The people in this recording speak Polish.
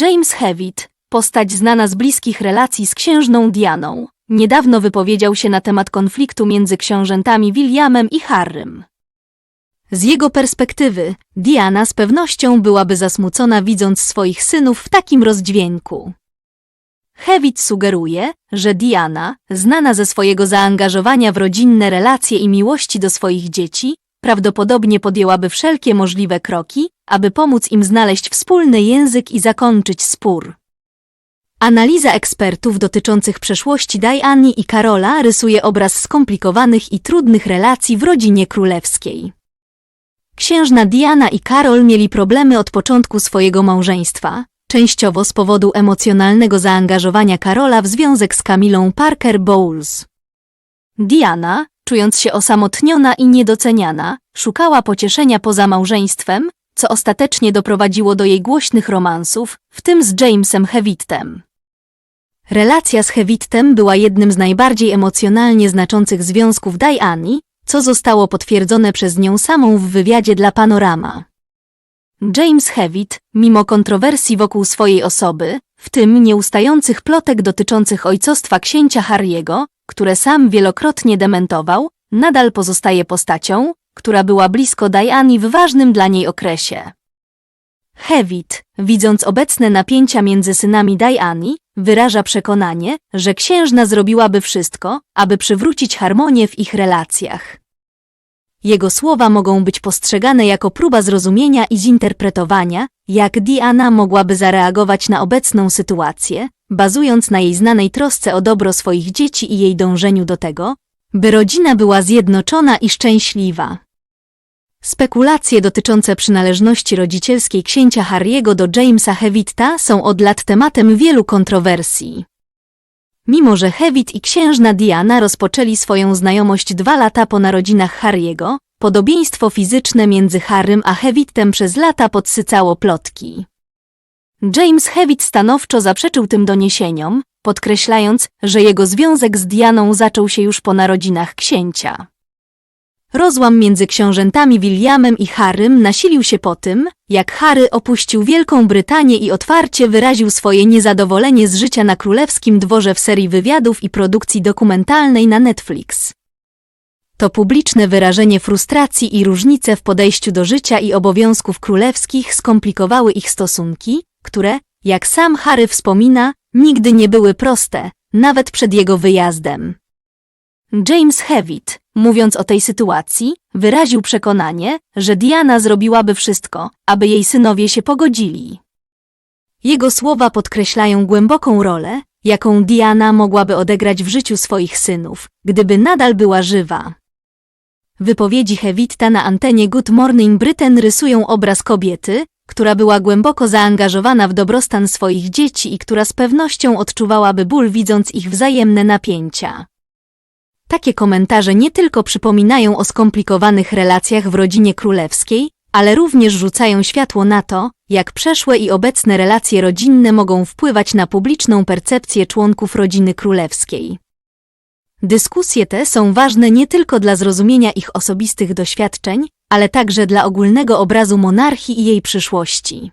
James Hewitt, postać znana z bliskich relacji z księżną Dianą, niedawno wypowiedział się na temat konfliktu między książętami Williamem i Harrym. Z jego perspektywy, Diana z pewnością byłaby zasmucona widząc swoich synów w takim rozdźwięku. Hewitt sugeruje, że Diana, znana ze swojego zaangażowania w rodzinne relacje i miłości do swoich dzieci, prawdopodobnie podjęłaby wszelkie możliwe kroki, aby pomóc im znaleźć wspólny język i zakończyć spór. Analiza ekspertów dotyczących przeszłości Diany i Karola rysuje obraz skomplikowanych i trudnych relacji w rodzinie królewskiej. Księżna Diana i Karol mieli problemy od początku swojego małżeństwa, częściowo z powodu emocjonalnego zaangażowania Karola w związek z Camilą Parker Bowles. Diana, czując się osamotniona i niedoceniana, szukała pocieszenia poza małżeństwem, co ostatecznie doprowadziło do jej głośnych romansów, w tym z Jamesem Hewittem. Relacja z Hewittem była jednym z najbardziej emocjonalnie znaczących związków Diany, co zostało potwierdzone przez nią samą w wywiadzie dla Panorama. James Hewitt, mimo kontrowersji wokół swojej osoby, w tym nieustających plotek dotyczących ojcostwa księcia Harry'ego, które sam wielokrotnie dementował, nadal pozostaje postacią, która była blisko Diany w ważnym dla niej okresie. Hewitt, widząc obecne napięcia między synami Diany, wyraża przekonanie, że księżna zrobiłaby wszystko, aby przywrócić harmonię w ich relacjach. Jego słowa mogą być postrzegane jako próba zrozumienia i zinterpretowania, jak Diana mogłaby zareagować na obecną sytuację, bazując na jej znanej trosce o dobro swoich dzieci i jej dążeniu do tego, by rodzina była zjednoczona i szczęśliwa. Spekulacje dotyczące przynależności rodzicielskiej księcia Harry'ego do Jamesa Hewitta są od lat tematem wielu kontrowersji. Mimo, że Hewitt i księżna Diana rozpoczęli swoją znajomość dwa lata po narodzinach Harry'ego, podobieństwo fizyczne między Harrym a Hewittem przez lata podsycało plotki. James Hewitt stanowczo zaprzeczył tym doniesieniom, podkreślając, że jego związek z Dianą zaczął się już po narodzinach księcia. Rozłam między książętami Williamem i Harrym nasilił się po tym, jak Harry opuścił Wielką Brytanię i otwarcie wyraził swoje niezadowolenie z życia na królewskim dworze w serii wywiadów i produkcji dokumentalnej na Netflix. To publiczne wyrażenie frustracji i różnice w podejściu do życia i obowiązków królewskich skomplikowały ich stosunki, które, jak sam Harry wspomina, nigdy nie były proste, nawet przed jego wyjazdem. James Hewitt, mówiąc o tej sytuacji, wyraził przekonanie, że Diana zrobiłaby wszystko, aby jej synowie się pogodzili. Jego słowa podkreślają głęboką rolę, jaką Diana mogłaby odegrać w życiu swoich synów, gdyby nadal była żywa. Wypowiedzi Hewitta na antenie Good Morning Britain rysują obraz kobiety, która była głęboko zaangażowana w dobrostan swoich dzieci i która z pewnością odczuwałaby ból widząc ich wzajemne napięcia. Takie komentarze nie tylko przypominają o skomplikowanych relacjach w rodzinie królewskiej, ale również rzucają światło na to, jak przeszłe i obecne relacje rodzinne mogą wpływać na publiczną percepcję członków rodziny królewskiej. Dyskusje te są ważne nie tylko dla zrozumienia ich osobistych doświadczeń, ale także dla ogólnego obrazu monarchii i jej przyszłości.